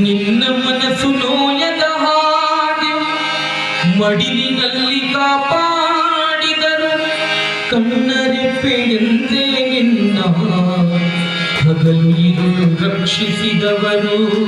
ನಿನ್ನ ಮನಸ್ಸು ನೋಯದ ಹಾಗೆ ಮಡಿಲಿನಲ್ಲಿ ಕಾಪಾಡಿದರು. ಕಣ್ಣರೆಪ್ಪೆಯಂತೆ ನಿನ್ನ ಹಗಲು ರಕ್ಷಿಸಿದವರು.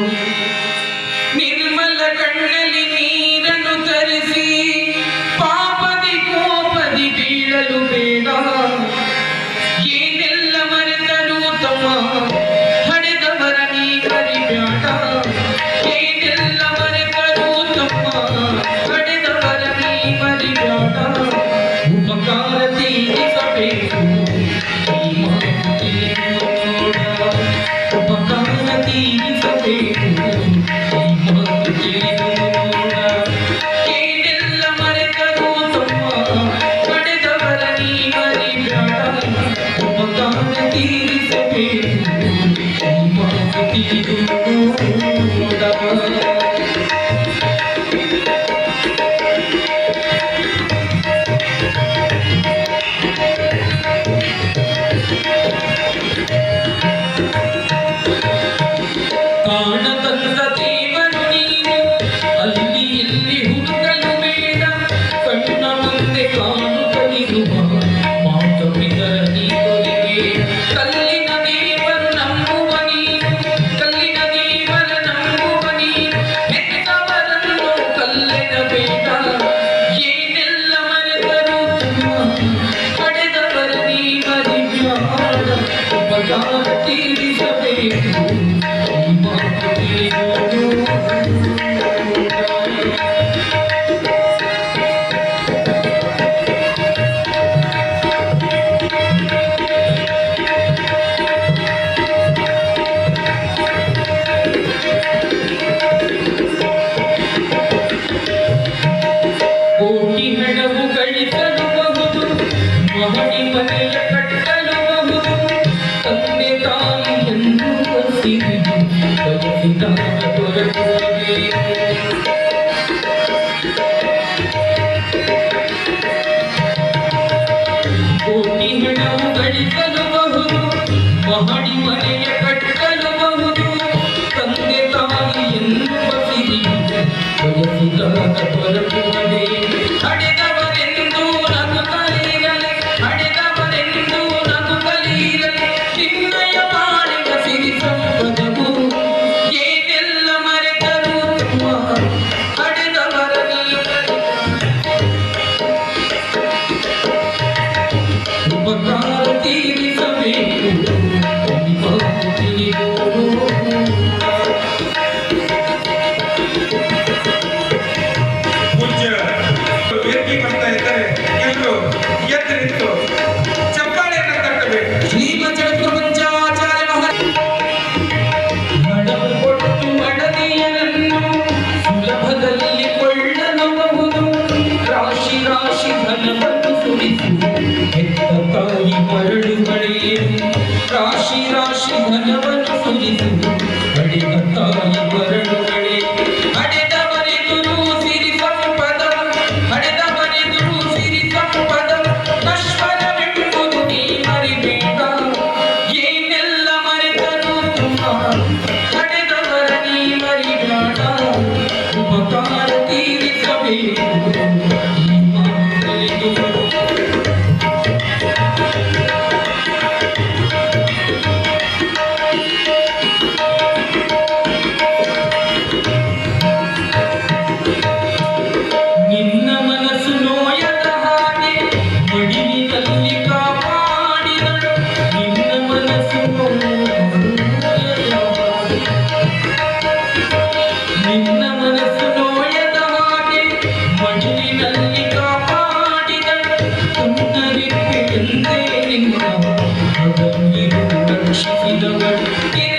but God. Thank you. Kau tak mungkin Kau tak mungkin Kau tak mungkin